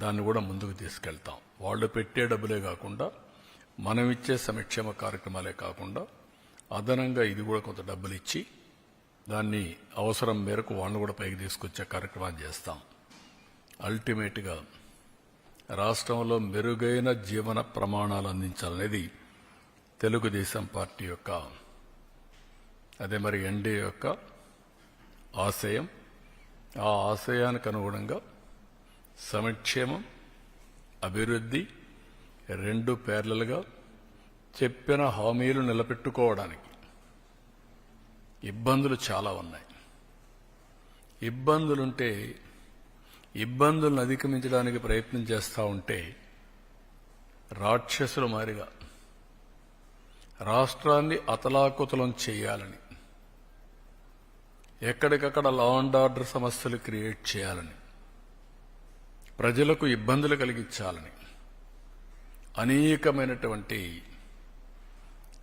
దాన్ని కూడా ముందుకు తీసుకెళ్తాం. వాళ్ళు పెట్టే డబ్బులే కాకుండా మనం ఇచ్చే సంక్షేమ కార్యక్రమాలే కాకుండా అదనంగా ఇది కూడా కొంత డబ్బులు ఇచ్చి దాన్ని అవసరం మేరకు వాళ్ళని కూడా పైకి తీసుకొచ్చే కార్యక్రమాన్ని చేస్తాం. అల్టిమేట్గా రాష్ట్రంలో మెరుగైన జీవన ప్రమాణాలు అందించాలనేది తెలుగుదేశం పార్టీ యొక్క అదే మరి ఎన్డీఏ యొక్క ఆశయం. ఆ ఆశయానికి అనుగుణంగా సమక్షేమం అభివృద్ధి రెండు పేర్లలుగా చెప్పిన హామీలు నిలబెట్టుకోవడానికి ఇబ్బందులు చాలా ఉన్నాయి. ఇబ్బందులుంటే ఇబ్బందులను అధిగమించడానికి ప్రయత్నం చేస్తూ ఉంటే రాక్షసుల మారిగా రాష్ట్రాన్ని అతలాకుతలం చేయాలని ఎక్కడికక్కడ లా అండ్ ఆర్డర్ సమస్యలు క్రియేట్ చేయాలని ప్రజలకు ఇబ్బందులు కలిగించాలని. అనేకమైనటువంటి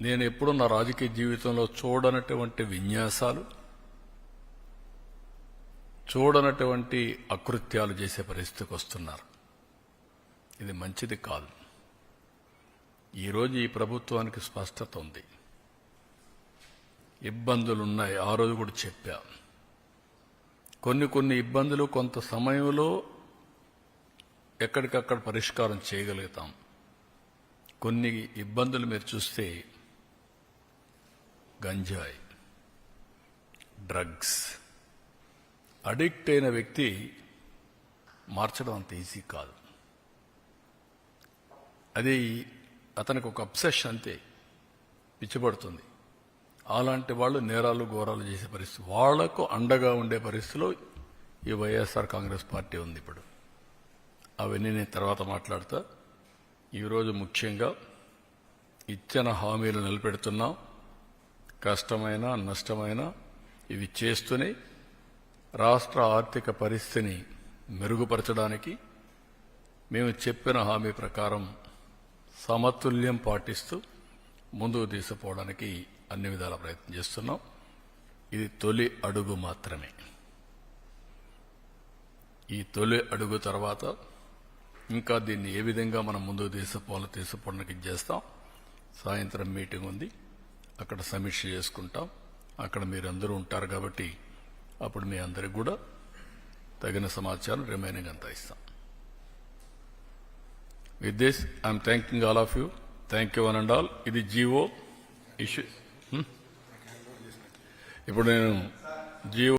నేను ఎప్పుడు నా రాజకీయ జీవితంలో చూడనటువంటి విన్యాసాలు చూడనటువంటి అకృత్యాలు చేసే పరిస్థితికి వస్తున్నారు. ఇది మంచిది కాదు. ఈరోజు ఈ ప్రభుత్వానికి స్పష్టత ఉంది. ఇబ్బందులున్నాయి. ఆ రోజు కూడా చెప్పా. కొన్ని కొన్ని ఇబ్బందులు కొంత సమయంలో ఎక్కడికక్కడ పరిష్కారం చేయగలుగుతాం. కొన్ని ఇబ్బందులు మీరు చూస్తే గంజాయి డ్రగ్స్ అడిక్ట్ అయిన వ్యక్తి మార్చడం అంత ఈజీ కాదు. అది అతనికి ఒక అప్సెషన్ అంతే పిచ్చిపడుతుంది. అలాంటి వాళ్ళు నేరాలు ఘోరాలు చేసే పరిస్థితి వాళ్ళకు అండగా ఉండే పరిస్థితిలో ఈ వైఎస్ఆర్ కాంగ్రెస్ పార్టీ ఉంది ఇప్పుడు. అవన్నీ నేను తర్వాత మాట్లాడతా. ఈరోజు ముఖ్యంగా ఇచ్చిన హామీలు నిలబెడుతున్నాం. కష్టమైన నష్టమైన ఇవి చేస్తూనే రాష్ట్ర ఆర్థిక పరిస్థితిని మెరుగుపరచడానికి మేము చెప్పిన హామీ ప్రకారం సమతుల్యం పాటిస్తూ ముందుకు తీసుకుపోవడానికి అన్ని విధాల ప్రయత్నం చేస్తున్నాం. ఇది తొలి అడుగు మాత్రమే. ఈ తొలి అడుగు తర్వాత ఇంకా దీన్ని ఏ విధంగా మనం ముందుకు తీసుకుపోవాలో తీసుకుపోవడానికి చేస్తాం. సాయంత్రం మీటింగ్ ఉంది. అక్కడ సమీక్ష చేసుకుంటాం. అక్కడ మీరందరూ ఉంటారు కాబట్టి అప్పుడు మీ అందరికి కూడా తగిన సమాచారం రిమైనింగ్ అంతా ఇస్తాం. With this I'm thanking all of you thank you one and all ఇది జీవో ఇష్యూ hmm? ఇప్పుడు నేను జీవో